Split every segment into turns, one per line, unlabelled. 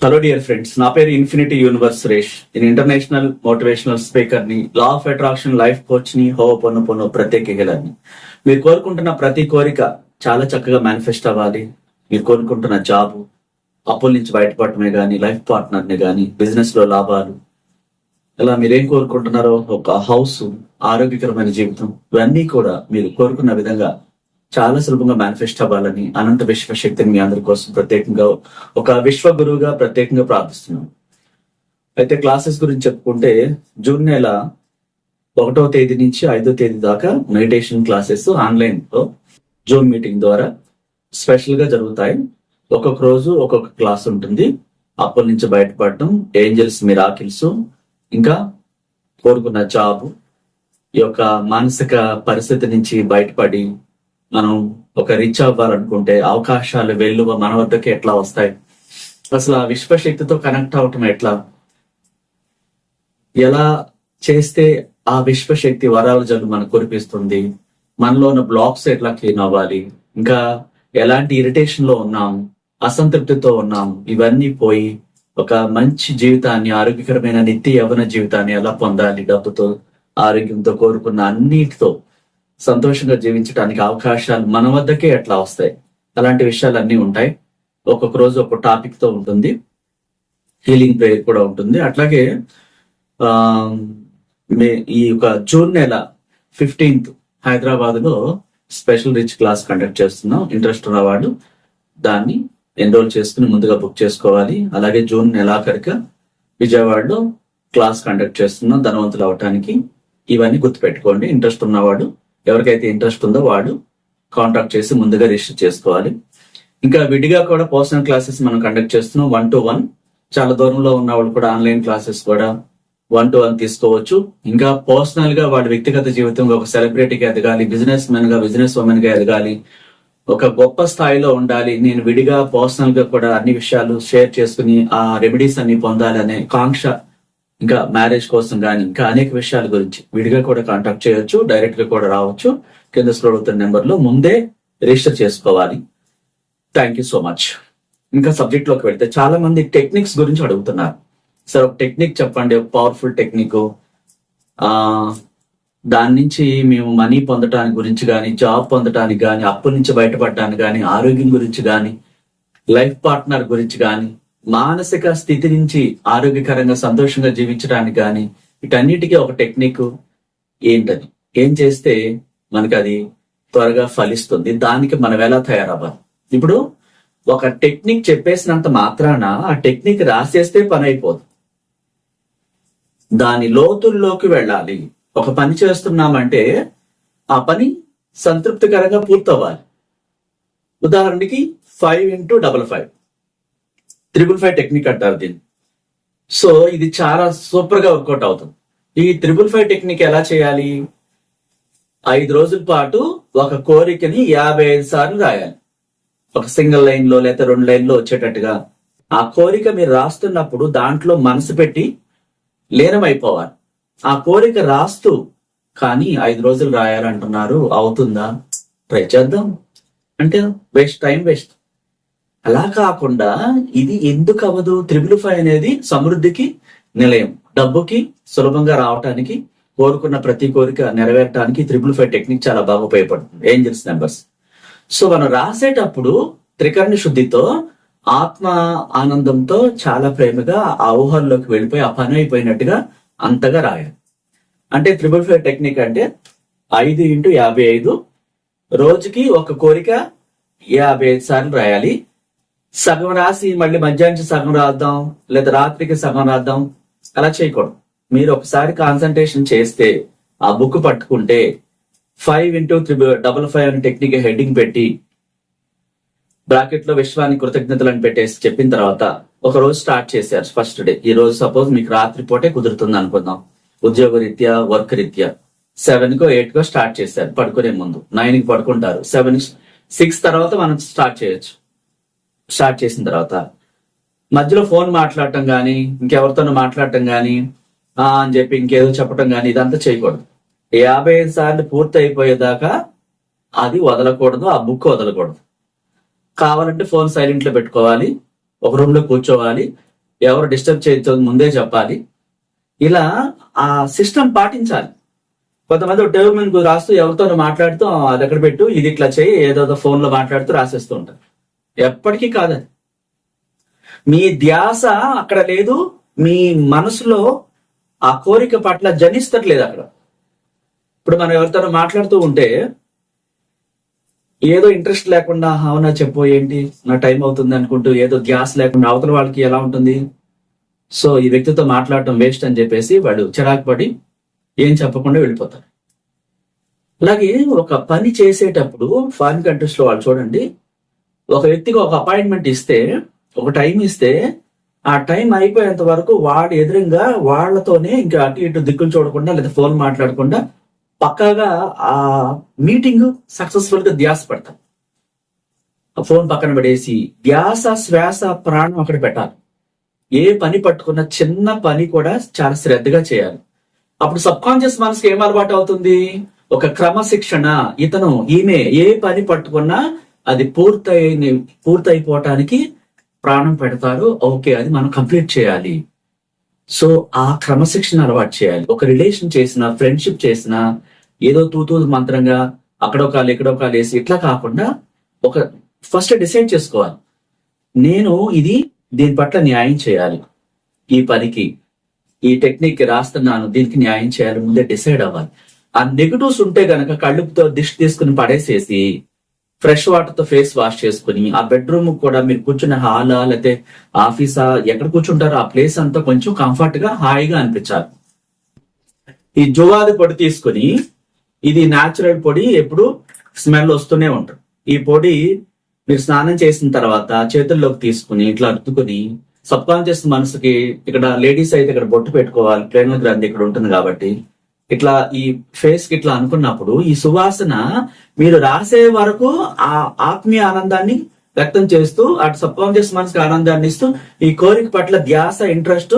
Hello dear friends నా పేరు infinity universe Suresh. నేను ఇంటర్నేషనల్ మోటివేషనల్ స్పీకర్ని లా ఆఫ్ అట్రాక్షన్ లైఫ్ కోచ్ని హో పొన్ను పొన్ను ప్రత్యేక మీరు కోరుకుంటున్న ప్రతి కోరిక చాలా చక్కగా మేనిఫెస్ట్ అవ్వాలి. మీరు కోరుకుంటున్న జాబ్ అప్పుల నుంచి బయటపడటమే కానీ లైఫ్ పార్ట్నర్ని కానీ బిజినెస్లో లాభాలు. ఇలా మీరేం కోరుకుంటున్నారో ఒక హౌస్ ఆరోగ్యకరమైన జీవితం ఇవన్నీ కూడా మీరు కోరుకున్న విధంగా చాలా సులభంగా మేనిఫెస్ట్ అవ్వాలని అనంత విశ్వశక్తిని మీ అందరి కోసం ప్రత్యేకంగా ఒక విశ్వ గురువుగా ప్రత్యేకంగా ప్రార్థిస్తున్నాం. అయితే క్లాసెస్ గురించి చెప్పుకుంటే జూన్ నెల ఒకటో తేదీ నుంచి ఐదో తేదీ దాకా మెడిటేషన్ క్లాసెస్ ఆన్లైన్లో జూమ్ మీటింగ్ ద్వారా స్పెషల్గా జరుగుతాయి. ఒక్కొక్క రోజు ఒక్కొక్క క్లాస్ ఉంటుంది. అప్పుల నుంచి బయటపడటం ఏంజల్స్ మిరాకిల్స్ ఇంకా కోరుకున్న జాబ్ ఈ యొక్క మానసిక పరిస్థితి నుంచి బయటపడి మనం ఒక రిచ్ అవ్వాలనుకుంటే అవకాశాలు వెల్లువ మన వద్దకి ఎట్లా వస్తాయి? అసలు ఆ విశ్వశక్తితో కనెక్ట్ అవటం ఎట్లా? ఎలా చేస్తే ఆ విశ్వశక్తి వరాల జల్లు మనకు కురిపిస్తుంది? మనలో ఉన్న బ్లాక్స్ ఎట్లా క్లీన్ అవ్వాలి? ఇంకా ఎలాంటి ఇరిటేషన్లో ఉన్నాం? అసంతృప్తితో ఉన్నాం? ఇవన్నీ పోయి ఒక మంచి జీవితాన్ని ఆరోగ్యకరమైన నిత్య యవన జీవితాన్ని ఎలా పొందాలి? డబ్బుతో ఆరోగ్యంతో కోరుకున్న అన్నిటితో సంతోషంగా జీవించడానికి అవకాశాలు మన వద్దకే ఎట్లా వస్తాయి. అలాంటి విషయాలు అన్నీ ఉంటాయి. ఒక్కొక్క రోజు ఒక టాపిక్తో ఉంటుంది. హీలింగ్ ప్రేయర్ కూడా ఉంటుంది. అట్లాగే మే ఈ యొక్క జూన్ నెల ఫిఫ్టీన్త్ హైదరాబాద్లో స్పెషల్ రిచ్ క్లాస్ కండక్ట్ చేస్తున్నాం ఇంట్రెస్ట్ ఉన్నవాడు దాన్ని ఎన్రోల్ చేసుకుని ముందుగా బుక్ చేసుకోవాలి. అలాగే జూన్ నెలాఖరిక విజయవాడలో క్లాస్ కండక్ట్ చేస్తున్నాం. ధనవంతులు అవటానికి ఇవన్నీ గుర్తుపెట్టుకోండి. ఇంట్రెస్ట్ ఉన్నవాడు ఎవరికైతే ఇంట్రెస్ట్ ఉందో వాడు కాంటాక్ట్ చేసి ముందుగా రిజిస్టర్ చేసుకోవాలి. ఇంకా విడిగా కూడా పర్సనల్ క్లాసెస్ మనం కండక్ట్ చేస్తున్నాం. వన్ టు వన్ చాలా దూరంలో ఉన్న వాళ్ళు కూడా ఆన్లైన్ క్లాసెస్ కూడా వన్ టు వన్ తీసుకోవచ్చు. ఇంకా పర్సనల్గా వాడి వ్యక్తిగత జీవితంలో ఒక సెలబ్రిటీగా ఎదగాలి బిజినెస్ మెన్గా బిజినెస్ ఉమెన్గా ఎదగాలి. ఒక గొప్ప స్థాయిలో ఉండాలి. నేను విడిగా పర్సనల్గా కూడా అన్ని విషయాలు షేర్ చేసుకుని ఆ రెమెడీస్ అన్ని పొందాలనే కాంక్ష ఇంకా మ్యారేజ్ కోసం కానీ ఇంకా అనేక విషయాల గురించి విడిగా కూడా కాంటాక్ట్ చేయొచ్చు డైరెక్ట్గా కూడా రావచ్చు. కింద స్క్రోల్ అవుతున్న నెంబర్లో ముందే రిజిస్టర్ చేసుకోవాలి. థ్యాంక్ యూ సో మచ్ ఇంకా సబ్జెక్ట్లోకి వెళ్తే చాలా మంది టెక్నిక్స్ గురించి అడుగుతున్నారు. సార్ ఒక టెక్నిక్ చెప్పండి ఒక పవర్ఫుల్ టెక్నిక్ ఆ దాని నుంచి మేము మనీ పొందటానికి గురించి కానీ జాబ్ పొందటానికి కానీ అప్పు నుంచి బయటపడటానికి కానీ ఆరోగ్యం గురించి కానీ లైఫ్ పార్ట్నర్ గురించి కానీ మానసిక స్థితి నుంచి ఆరోగ్యకరంగా సంతోషంగా జీవించడానికి కానీ వీటన్నిటికీ ఒక టెక్నిక్ ఏంటని ఏం చేస్తే మనకి అది త్వరగా ఫలిస్తుంది? దానికి మనం ఎలా తయారవ్వాలి? ఇప్పుడు ఒక టెక్నిక్ చెప్పేసినంత మాత్రాన ఆ టెక్నిక్ రాసేస్తే పని అయిపోదు. దాని లోతుల్లోకి వెళ్ళాలి. ఒక పని చేస్తున్నామంటే ఆ పని సంతృప్తికరంగా పూర్తవ్వాలి. ఉదాహరణకి five into double five. Triple five technique అంటారు దీన్ని. సో ఇది చాలా సూపర్గా వర్కౌట్ అవుతుంది. ఈ త్రిబుల్ ఫైవ్ టెక్నిక్ ఎలా చేయాలి? ఐదు రోజుల పాటు ఒక కోరికని యాభై ఐదు సార్లు రాయాలి. ఒక సింగిల్ లైన్లో లేదా రెండు లైన్లో వచ్చేటట్టుగా. ఆ కోరిక మీరు రాస్తున్నప్పుడు దాంట్లో మనసు పెట్టి లీనమైపోవాలి. ఆ కోరిక రాస్తూ కానీ ఐదు రోజులు రాయాలంటున్నారు అవుతుందా? ట్రై చేద్దాం. అంటే వేస్ట్ టైం వేస్ట్. అలా కాకుండా ఇది ఎందుకు అవ్వదు? త్రిబుల్ ఫైవ్ అనేది సమృద్ధికి నిలయం. డబ్బుకి సులభంగా రావటానికి కోరుకున్న ప్రతి కోరిక నెరవేరటానికి త్రిబుల్ ఫైవ్ టెక్నిక్ చాలా బాగా ఉపయోగపడుతుంది. ఏంజల్స్ నెంబర్స్ సో మనం రాసేటప్పుడు త్రికరణ శుద్ధితో ఆత్మ ఆనందంతో చాలా ప్రేమగా ఆ ఊహల్లోకి వెళ్ళిపోయి ఆ పని అయిపోయినట్టుగా అంతగా రాయాలి. అంటే త్రిబుల్ ఫైవ్ టెక్నిక్ అంటే ఐదు ఇంటూ యాభై ఐదు. రోజుకి ఒక కోరిక యాభై ఐదు సార్లు రాయాలి. సగం రాసి మళ్ళీ మధ్యాహ్నం సగం రాద్దాం లేదా రాత్రికి సగం రాద్దాం అలా చేయకూడదు. మీరు ఒకసారి కాన్సన్ట్రేషన్ చేస్తే ఆ బుక్ పట్టుకుంటే five into triple double five అనే టెక్నిక్ హెడ్డింగ్ పెట్టి బ్రాకెట్లో విశ్వానికి కృతజ్ఞతలు అని పెట్టేసి చెప్పిన తర్వాత ఒక రోజు స్టార్ట్ చేశారు ఫస్ట్ డే ఈ రోజు సపోజ్ మీకు రాత్రి పూటే కుదురుతుంది అనుకుందాం. ఉద్యోగ రీత్యా వర్క్ రీత్యా. సెవెన్ కో ఎయిట్ కో స్టార్ట్ చేశారు పడుకునే ముందు. నైన్కి పడుకుంటారు. సెవెన్ సిక్స్ తర్వాత మనం స్టార్ట్ చేయొచ్చు. స్టార్ట్ చేసిన తర్వాత. మధ్యలో ఫోన్ మాట్లాడటం కానీ ఇంకెవరితోనో మాట్లాడటం కానీ ఆ అని చెప్పి ఇంకేదో చెప్పటం కానీ ఇదంతా చేయకూడదు. యాభై ఐదు సార్లు పూర్తి అయిపోయేదాకా అది వదలకూడదు ఆ బుక్ వదలకూడదు. కావాలంటే ఫోన్ సైలెంట్లో పెట్టుకోవాలి ఒక రూమ్లో కూర్చోవాలి ఎవరు డిస్టర్బ్ చేయొద్దు ముందే చెప్పాలి. ఇలా ఆ సిస్టమ్ పాటించాలి. కొంతమంది టేబుల్ మీద రాస్తూ ఎవరితోనో మాట్లాడుతూ "ఆ, అది ఎక్కడ పెట్టు ఇది ఇట్లా చేయి ఏదో ఫోన్లో మాట్లాడుతూ రాసేస్తూ ఉంటారు. ఎప్పటికీ కాదది మీ ధ్యాస అక్కడ లేదు మీ మనసులో ఆ కోరిక పట్ల జనిస్తట్లేదు అక్కడ. ఇప్పుడు మనం ఎవరితో మాట్లాడుతూ ఉంటే ఏదో ఇంట్రెస్ట్ లేకుండా అవునా చెప్పు ఏంటి? నా టైం అవుతుంది అనుకుంటూ ఏదో గ్యాస్ లేకుండా అవతల వాళ్ళకి ఎలా ఉంటుంది? సో ఈ వ్యక్తితో మాట్లాడటం వేస్ట్ అని చెప్పేసి వాడు చిరాకు పడి ఏం చెప్పకుండా వెళ్ళిపోతారు. అలాగే ఒక పని చేసేటప్పుడు ఫారిన్ కంట్రీస్లో వాళ్ళు చూడండి ఒక వ్యక్తికి ఒక అపాయింట్మెంట్ ఇస్తే ఒక టైం ఇస్తే ఆ టైం అయిపోయేంత వరకు వాడు ఎదురుగా వాళ్ళతోనే ఇంకా అటు ఇటు దిక్కులు చూడకుండా లేదా ఫోన్ మాట్లాడకుండా పక్కాగా ఆ మీటింగ్ సక్సెస్ఫుల్గా ధ్యాస పెడతాం. ఆ ఫోన్ పక్కన పడేసి ధ్యాస శ్వాస ప్రాణం అక్కడ పెట్టాలి. ఏ పని పట్టుకున్న చిన్న పని కూడా చాలా శ్రద్ధగా చేయాలి. అప్పుడు సబ్ కాన్షియస్ మనసుకి ఏం అలవాటు అవుతుంది? ఒక క్రమశిక్షణ. ఇతను ఈమె ఏ పని పట్టుకున్నా అది పూర్తయి పూర్తయిపోవటానికి ప్రాణం పెడతారు ఓకే అది మనం కంప్లీట్ చేయాలి. సో ఆ క్రమశిక్షణ అలవాటు చేయాలి. ఒక రిలేషన్ చేసిన ఫ్రెండ్షిప్ చేసిన ఏదో తూతూ మంత్రంగా అక్కడో కాలు ఎక్కడో కాలు వేసి ఇట్లా కాకుండా ఒక ఫస్ట్ డిసైడ్ చేసుకోవాలి. నేను ఇది దీని పట్ల న్యాయం చేయాలి. ఈ పనికి ఈ టెక్నిక్ రాస్తున్నాను దీనికి న్యాయం చేయాలి ముందే డిసైడ్ అవ్వాలి. ఆ నెగటివ్స్ ఉంటే గనక కళ్ళుతో దిష్టి తీసుకుని పడేసేసి ఫ్రెష్ వాటర్తో ఫేస్ వాష్ చేసుకుని ఆ బెడ్రూమ్ కూడా మీరు కూర్చున్న హాలా లేకపోతే ఆఫీసా ఎక్కడ కూర్చుంటారో ఆ ప్లేస్ అంతా కొంచెం కంఫర్ట్గా హాయిగా అనిపించాలి. ఈ జువాది పొడి తీసుకుని ఇది న్యాచురల్ పొడి ఎప్పుడు స్మెల్ వస్తూనే ఉంటుంది. ఈ పొడి మీరు స్నానం చేసిన తర్వాత చేతుల్లోకి తీసుకుని ఇట్లా అద్దుకుని సబ్ కాన్షియస్ మనసుకి ఇక్కడ లేడీస్ అయితే ఇక్కడ బొట్టు పెట్టుకోవాలి ప్రేమ గ్రంథి ఇక్కడ ఉంటుంది కాబట్టి ఇట్లా ఈ ఫేస్కి ఇట్లా అనుకున్నప్పుడు ఈ సువాసన మీరు రాసే వరకు ఆ ఆత్మీయ ఆనందాన్ని వ్యక్తం చేస్తూ అటు సబ్కాన్షియస్ మనసుకి ఆనందాన్ని ఇస్తూ ఈ కోరిక పట్ల ధ్యాస ఇంట్రెస్ట్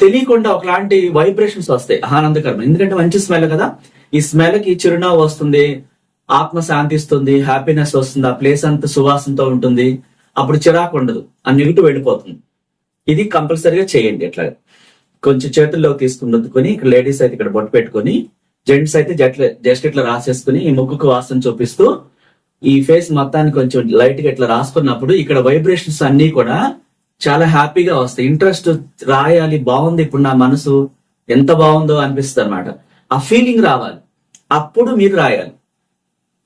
తెలియకుండా ఒకలాంటి వైబ్రేషన్స్ వస్తాయి. ఆనందకరం. ఎందుకంటే మంచి స్మెల్ కదా. ఈ స్మెల్కి చిరునవ్వు వస్తుంది ఆత్మ శాంతిస్తుంది హ్యాపీనెస్ వస్తుంది ఆ ప్లేస్ అంతా సువాసనతో ఉంటుంది. అప్పుడు చిరాకు ఉండదు. ఆ నెగిటివ్ వెళ్ళిపోతుంది. ఇది కంపల్సరీగా చేయండి ఇట్లా కొంచెం చేతుల్లోకి తీసుకుని ఇక్కడ లేడీస్ అయితే ఇక్కడ బొట్టు పెట్టుకొని జెంట్స్ అయితే జట్ల జస్ట్ ఇట్లా రాసేసుకుని ఈ ముక్కుకు వాసన చూపిస్తూ ఈ ఫేస్ మొత్తాన్ని కొంచెం లైట్గా ఇట్లా రాసుకున్నప్పుడు ఇక్కడ వైబ్రేషన్స్ అన్ని కూడా చాలా హ్యాపీగా వస్తాయి. ఇంట్రెస్ట్ రాయాలి బాగుంది ఇప్పుడు నా మనసు ఎంత బాగుందో అనిపిస్తుంది అనమాట ఆ ఫీలింగ్ రావాలి. అప్పుడు మీరు రాయాలి.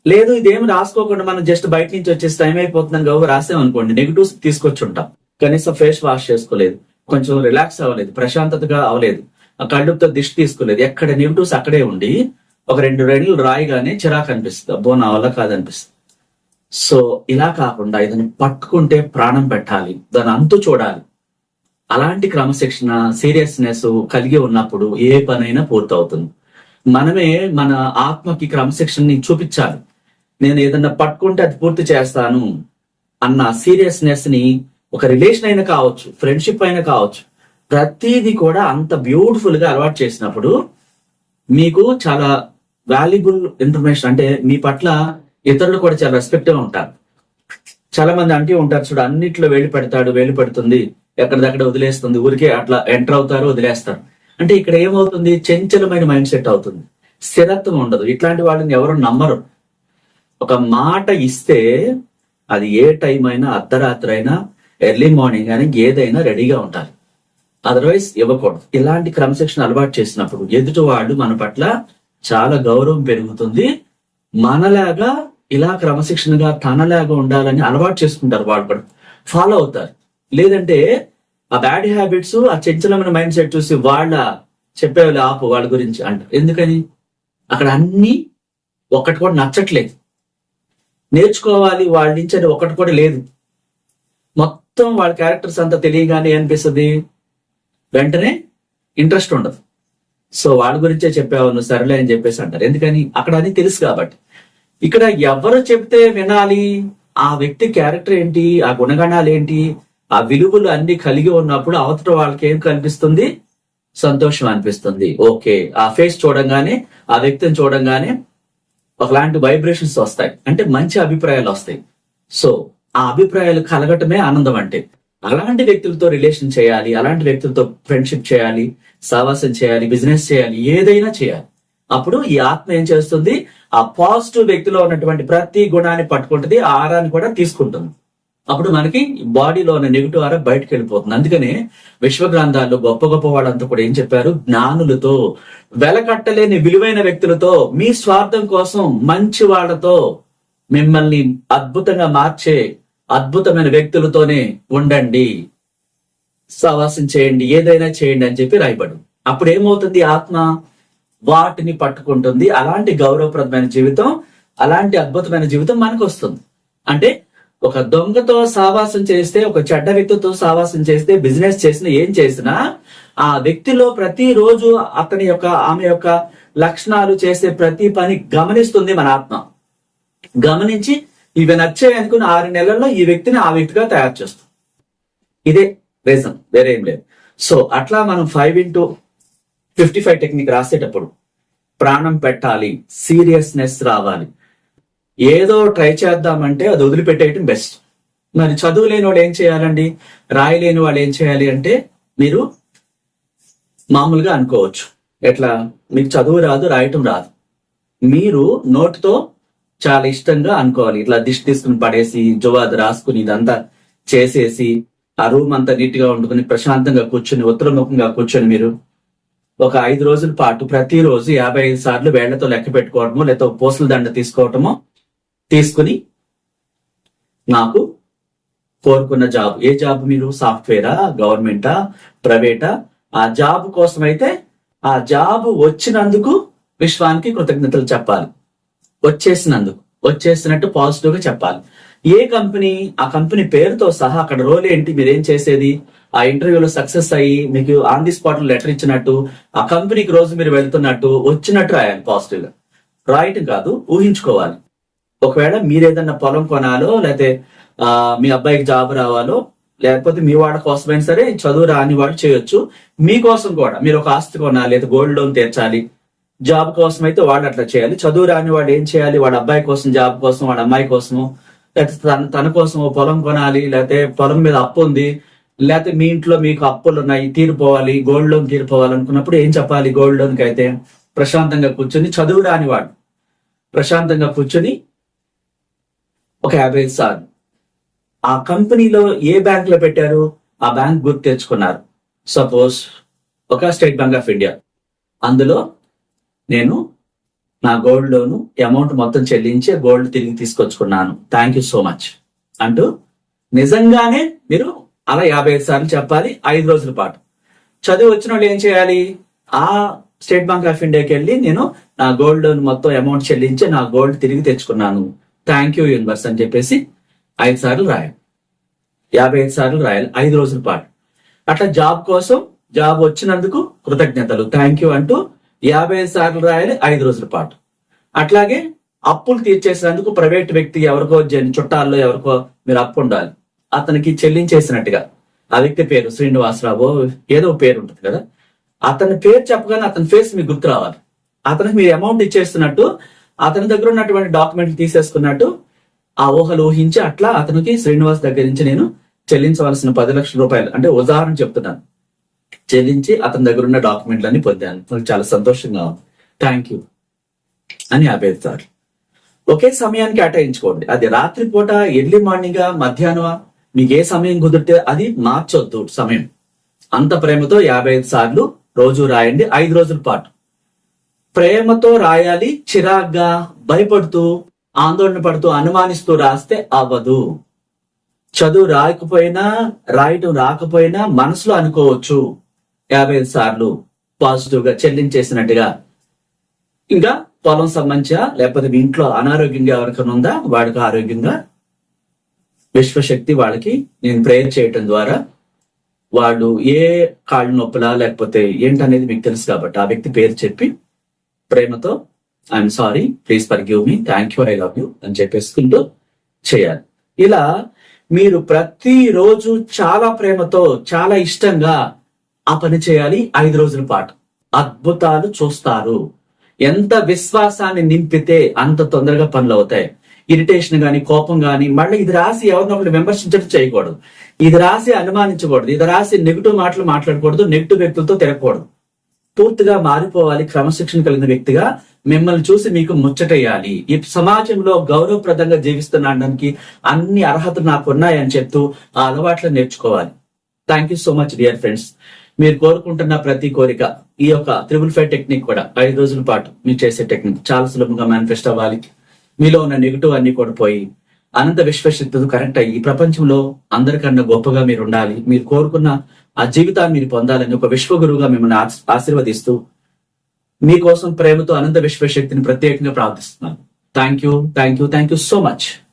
లేదు ఇదేమి రాసుకోకుండా మనం జస్ట్ బయట నుంచి వచ్చేసి టైం అయిపోతుందని గౌరవ రాసాం అనుకోండి నెగిటివ్స్ తీసుకొచ్చి ఉంటాం కనీసం ఫేస్ వాష్ చేసుకోలేదు. కొంచెం రిలాక్స్ అవ్వలేదు ప్రశాంతతగా అవ్వలేదు. ఆ కళ్ళుతో దిష్టి తీసుకోలేదు ఎక్కడ నెగిటివ్స్ అక్కడే ఉండి ఒక రెండు రెండు రాయిగానే చిరాకు అనిపిస్తుంది. అబ్బో నా వల్ల కాదనిపిస్తుంది. సో ఇలా కాకుండా ఇదని పట్టుకుంటే ప్రాణం పెట్టాలి దాని అంతు చూడాలి. అలాంటి క్రమశిక్షణ సీరియస్నెస్ కలిగి ఉన్నప్పుడు ఏ పనైనా పూర్తవుతుంది. మనమే మన ఆత్మకి క్రమశిక్షణని చూపించాలి. నేను ఏదన్నా పట్టుకుంటే అది పూర్తి చేస్తాను అన్న సీరియస్నెస్ని ఒక రిలేషన్ అయినా కావచ్చు ఫ్రెండ్షిప్ అయినా కావచ్చు ప్రతిదీ కూడా అంత బ్యూటిఫుల్గా అలవాటు చేసినప్పుడు మీకు చాలా వాల్యుబుల్ ఇన్ఫర్మేషన్ అంటే మీ పట్ల ఇతరులు కూడా చాలా రెస్పెక్ట్గా ఉంటారు. చాలా మంది అంటే ఉంటారు చూడు అన్నిట్లో వేలు పెడతాడు వేలు పెడుతుంది ఎక్కడిదక్కడ వదిలేస్తుంది ఊరికే అట్లా ఎంటర్ అవుతారు వదిలేస్తారు. అంటే ఇక్కడ ఏమవుతుంది? చంచలమైన మైండ్ సెట్ అవుతుంది. స్థిరత్వం ఉండదు. ఇట్లాంటి వాళ్ళని ఎవరు నమ్మరు. ఒక మాట ఇస్తే అది ఏ టైం అయినా అర్ధరాత్రి అయినా ఎర్లీ మార్నింగ్ అని ఏదైనా రెడీగా ఉండాలి. అదర్వైజ్ ఇవ్వకూడదు. ఇలాంటి క్రమశిక్షణ అలవాటు చేసినప్పుడు ఎదుటి వాళ్ళు మన పట్ల చాలా గౌరవం పెరుగుతుంది. మనలాగా ఇలా క్రమశిక్షణగా తనలాగా ఉండాలని అలవాటు చేసుకుంటారు వాళ్ళు కూడా. ఫాలో అవుతారు. లేదంటే ఆ బ్యాడ్ హ్యాబిట్స్ ఆ చంచలమైన మైండ్ సెట్ చూసి వాళ్ళ చెప్పేవాళ్ళు ఆపు వాళ్ళ గురించి అంటారు ఎందుకని? అక్కడ అన్ని ఒకటి కూడా నచ్చట్లేదు. నేర్చుకోవాలి వాళ్ళ నుంచి అని ఒకటి కూడా లేదు. మొత్తం వాళ్ళ క్యారెక్టర్స్ అంతా తెలియగానే అనిపిస్తుంది. వెంటనే ఇంట్రెస్ట్ ఉండదు. సో వాళ్ళ గురించే చెప్పావు సరేలే అని చెప్పేసి అంటారు. ఎందుకని? అక్కడ అది తెలుసు కాబట్టి. ఇక్కడ ఎవరు చెప్తే వినాలి? ఆ వ్యక్తి క్యారెక్టర్ ఏంటి? ఆ గుణగణాలు ఏంటి? ఆ విలువలు అన్ని కలిగి ఉన్నప్పుడు అవతల వాళ్ళకి ఏం కనిపిస్తుంది? సంతోషం అనిపిస్తుంది. ఓకే. ఆ ఫేస్ చూడంగానే ఆ వ్యక్తిని చూడంగానే ఒకలాంటి వైబ్రేషన్స్ వస్తాయి. అంటే మంచి అభిప్రాయాలు వస్తాయి. సో ఆ అభిప్రాయాలు కలగటమే ఆనందం అంటే. అలాంటి వ్యక్తులతో రిలేషన్ చేయాలి అలాంటి వ్యక్తులతో ఫ్రెండ్షిప్ చేయాలి సావాసం చేయాలి బిజినెస్ చేయాలి ఏదైనా చేయాలి. అప్పుడు ఈ ఆత్మ ఏం చేస్తుంది? ఆ పాజిటివ్ వ్యక్తిలో ఉన్నటువంటి ప్రతి గుణాన్ని పట్టుకుంటుంది ఆహారాన్ని ఆరాన్ని కూడా తీసుకుంటుంది. అప్పుడు మనకి బాడీలో ఉన్న నెగిటివ్ ఆరా బయటకు వెళ్ళిపోతుంది. అందుకనే విశ్వ గ్రంథాల్లో గొప్ప గొప్ప వాళ్ళంతా కూడా ఏం చెప్పారు? జ్ఞానులతో వెలకట్టలేని విలువైన వ్యక్తులతో మీ స్వార్థం కోసం మంచి వాళ్ళతో మిమ్మల్ని అద్భుతంగా మార్చే అద్భుతమైన వ్యక్తులతోనే ఉండండి. సవాసం చేయండి ఏదైనా చేయండి అని చెప్పి రాయబడు. అప్పుడు ఏమవుతుంది ఆత్మ? వాటిని పట్టుకుంటుంది. అలాంటి గౌరవప్రదమైన జీవితం అలాంటి అద్భుతమైన జీవితం మనకు వస్తుంది అంటే ఒక దొంగతో సావాసం చేస్తే ఒక చెడ్డ వ్యక్తితో సావాసం చేస్తే బిజినెస్ చేసినా ఏం చేసినా ఆ వ్యక్తిలో ప్రతిరోజు అతని యొక్క ఆమె యొక్క లక్షణాలు చేసే ప్రతి పని గమనిస్తుంది మన ఆత్మ. గమనించి ఇవి నచ్చాయి అనుకుని ఆరు నెలల్లో ఈ వ్యక్తిని ఆ వ్యక్తిగా తయారు చేస్తాం. ఇదే రీజన్ వేరే ఏం లేదు. సో అట్లా మనం five into fifty five technique రాసేటప్పుడు ప్రాణం పెట్టాలి సీరియస్నెస్ రావాలి. ఏదో ట్రై చేద్దామంటే అది వదిలిపెట్టేయటం బెస్ట్ మరి చదువు లేని వాళ్ళు ఏం చేయాలండి? రాయలేని వాళ్ళు ఏం చేయాలి అంటే మీరు మామూలుగా అనుకోవచ్చు. ఎట్లా? మీకు చదువు రాదు రాయటం రాదు. మీరు నోటితో చాలా ఇష్టంగా అనుకోవాలి. ఇట్లా దిష్టి తీసుకుని పడేసి జువాది రాసుకుని ఇదంతా చేసేసి ఆ రూమ్ అంతా నీట్గా వండుకుని ప్రశాంతంగా కూర్చొని ఉత్తరముఖంగా కూర్చొని మీరు ఒక ఐదు రోజుల పాటు ప్రతిరోజు యాభై ఐదు సార్లు వేళ్ళతో లెక్క పెట్టుకోవటమో లేకపోతే పూసల దండ తీసుకోవటమో తీసుకుని నాకు కోరుకున్న జాబ్. ఏ జాబ్ మీరు? సాఫ్ట్వేరా? గవర్నమెంటా? ప్రైవేటా? ఆ జాబ్ కోసం అయితే ఆ జాబ్ వచ్చినందుకు విశ్వానికి కృతజ్ఞతలు చెప్పాలి. వచ్చేసినందుకు వచ్చేసినట్టు పాజిటివ్గా చెప్పాలి. ఏ కంపెనీ ఆ కంపెనీ పేరుతో సహా అక్కడ రోల్ ఏంటి మీరు ఏం చేసేది? ఆ ఇంటర్వ్యూలో సక్సెస్ అయ్యి మీకు ఆన్ ది స్పాట్ లెటర్ ఇచ్చినట్టు ఆ కంపెనీకి రోజు మీరు వెళ్తున్నట్టు వచ్చినట్టు రాయాలి పాజిటివ్గా రాయటం కాదు ఊహించుకోవాలి. ఒకవేళ మీరు ఏదన్నా పొలం కొనాలో లేకపోతే ఆ, మీ అబ్బాయికి జాబ్ రావాలో లేకపోతే మీ వాళ్ళ కోసమైనా సరే చదువు రాని వాడు చేయొచ్చు. మీకోసం కూడా మీరు ఒక ఆస్తి కొనాలి లేదా గోల్డ్ లోన్ తీర్చాలి. జాబ్ కోసం అయితే వాళ్ళు అట్లా చేయాలి. చదువు రాని వాడు ఏం చేయాలి? వాడు అబ్బాయి కోసం జాబ్ కోసం వాడు అమ్మాయి కోసము లేకపోతే తన తన కోసం పొలం కొనాలి లేకపోతే పొలం మీద అప్పు ఉంది లేకపోతే మీ ఇంట్లో మీకు అప్పులు ఉన్నాయి తీరిపోవాలి గోల్డ్ లోన్ తీరిపోవాలి అనుకున్నప్పుడు ఏం చెప్పాలి? గోల్డ్ లోన్కి అయితే ప్రశాంతంగా కూర్చొని చదువు రాని వాడు ప్రశాంతంగా కూర్చొని ఒక యాభై సార్ ఆ కంపెనీలో ఏ బ్యాంక్లో పెట్టారు? ఆ బ్యాంక్ గుర్తు తెచ్చుకున్నారు. సపోజ్ ఒక స్టేట్ బ్యాంక్ ఆఫ్ ఇండియా. అందులో నేను నా గోల్డ్ లోను అమౌంట్ మొత్తం చెల్లించి గోల్డ్ తిరిగి తీసుకొచ్చుకున్నాను. థ్యాంక్ యూ సో మచ్ అంటూ నిజంగానే మీరు అలా యాభై ఐదు సార్లు చెప్పాలి ఐదు రోజుల పాటు. చదువు వచ్చిన వాళ్ళు ఏం చేయాలి? ఆ స్టేట్ బ్యాంక్ ఆఫ్ ఇండియాకి వెళ్ళి నేను నా గోల్డ్ లోన్ మొత్తం అమౌంట్ చెల్లించి నా గోల్డ్ తిరిగి తెచ్చుకున్నాను. థ్యాంక్ యూ యూనివర్స్ అని చెప్పేసి ఐదు సార్లు రాయాలి. యాభై ఐదు సార్లు రాయాలి ఐదు రోజుల పాటు. అట్లా జాబ్ కోసం జాబ్ వచ్చినందుకు కృతజ్ఞతలు. థ్యాంక్ యూ అంటూ యాభై ఐదు సార్లు రాయాలి ఐదు రోజుల పాటు. అట్లాగే అప్పులు తీర్చేసినందుకు ప్రైవేట్ వ్యక్తి ఎవరికో చుట్టాల్లో ఎవరికో మీరు అప్పు ఉండాలి. అతనికి చెల్లించేసినట్టుగా. ఆ వ్యక్తి పేరు శ్రీనివాసరావు ఏదో పేరు ఉంటుంది కదా. అతని పేరు చెప్పగానే అతని ఫేస్ మీకు గుర్తు రావాలి. అతనికి మీరు అమౌంట్ ఇచ్చేస్తున్నట్టు అతని దగ్గర ఉన్నటువంటి డాక్యుమెంట్లు తీసేసుకున్నట్టు ఆ ఊహలు ఊహించి అట్లా అతనికి శ్రీనివాస్ దగ్గర నుంచి నేను చెల్లించవలసిన పది లక్షల రూపాయలు అంటే ఉదాహరణ చెప్తున్నాను. చెల్లించి అతని దగ్గర ఉన్న డాక్యుమెంట్లన్నీ పొందాను. నాకు చాలా సంతోషంగా ఉంది. థ్యాంక్ యూ అని ఆపేస్తారు. ఒకే సమయానికి అటాయించుకోండి అది రాత్రిపూట ఎర్లీ మార్నింగ్ మధ్యాహ్నం మీకు ఏ సమయం కుదిరితే అది మార్చొద్దు సమయం. అంత ప్రేమతో యాభై ఐదు సార్లు రోజు రాయండి. ఐదు రోజుల పాటు. ప్రేమతో రాయాలి చిరాగ్గా భయపడుతూ ఆందోళన పడుతూ అనుమానిస్తూ రాస్తే అవ్వదు. చదువు రాకపోయినా రాయటం రాకపోయినా మనసులో అనుకోవచ్చు. యాభై ఐదు సార్లు పాజిటివ్గా చెల్లించేసినట్టుగా. ఇంకా పొలం సంబంధించిన లేకపోతే మీ ఇంట్లో అనారోగ్యంగా ఎవరికైనా ఉందా? వాడికి ఆరోగ్యంగా. విశ్వశక్తి వాళ్ళకి నేను ప్రేయర్ చేయటం ద్వారా వాళ్ళు ఏ కాళ్ళు నొప్పులా లేకపోతే ఏంటనేది మీకు తెలుసు కాబట్టి ఆ వ్యక్తి పేరు చెప్పి ప్రేమతో I'm sorry please forgive me thank you I love you అని చెప్పేసుకుంటూ చేయాలి. ఇలా మీరు ప్రతిరోజు చాలా ప్రేమతో చాలా ఇష్టంగా ఆ పని చేయాలి ఐదు రోజుల పాటు. అద్భుతాలు చూస్తారు. ఎంత విశ్వాసాన్ని నింపితే అంత తొందరగా పనులు అవుతాయి. ఇరిటేషన్ గాని కోపం గాని మళ్ళీ ఇది రాసి ఎవరినొకరు విమర్శించడం చేయకూడదు. ఇది రాసి అనుమానించకూడదు. ఇది రాసి నెగిటివ్ మాటలు మాట్లాడకూడదు నెగిటివ్ వ్యక్తులతో తిరగకూడదు. పూర్తిగా మారిపోవాలి క్రమశిక్షణ కలిగిన వ్యక్తిగా మిమ్మల్ని చూసి మీకు ముచ్చటేయాలి. ఈ సమాజంలో గౌరవప్రదంగా జీవిస్తున్నాడానికి అన్ని అర్హతలు నాకు ఉన్నాయని చెప్తూ ఆ అలవాట్లు నేర్చుకోవాలి. Thank you so much dear friends మీరు కోరుకుంటున్న ప్రతి కోరిక ఈ యొక్క త్రిబుల్ ఫైవ్ టెక్నిక్ కూడా ఐదు రోజుల పాటు మీరు చేసే టెక్నిక్ చాలా సులభంగా మేనిఫెస్ట్ అవ్వాలి. మీలో ఉన్న నెగిటివ్ అన్ని కూడా పోయి అనంత విశ్వశక్తులు కరెక్ట్ అయ్యి ఈ ప్రపంచంలో అందరికన్నా గొప్పగా మీరు ఉండాలి. మీరు కోరుకున్న ఆ జీవితాన్ని మీరు పొందాలని ఒక విశ్వగురువుగా మిమ్మల్ని ఆశీర్వదిస్తూ మీకోసం ప్రేమతో అనంత విశ్వశక్తిని ప్రత్యేకంగా ప్రార్థిస్తున్నాను. Thank you thank you thank you so much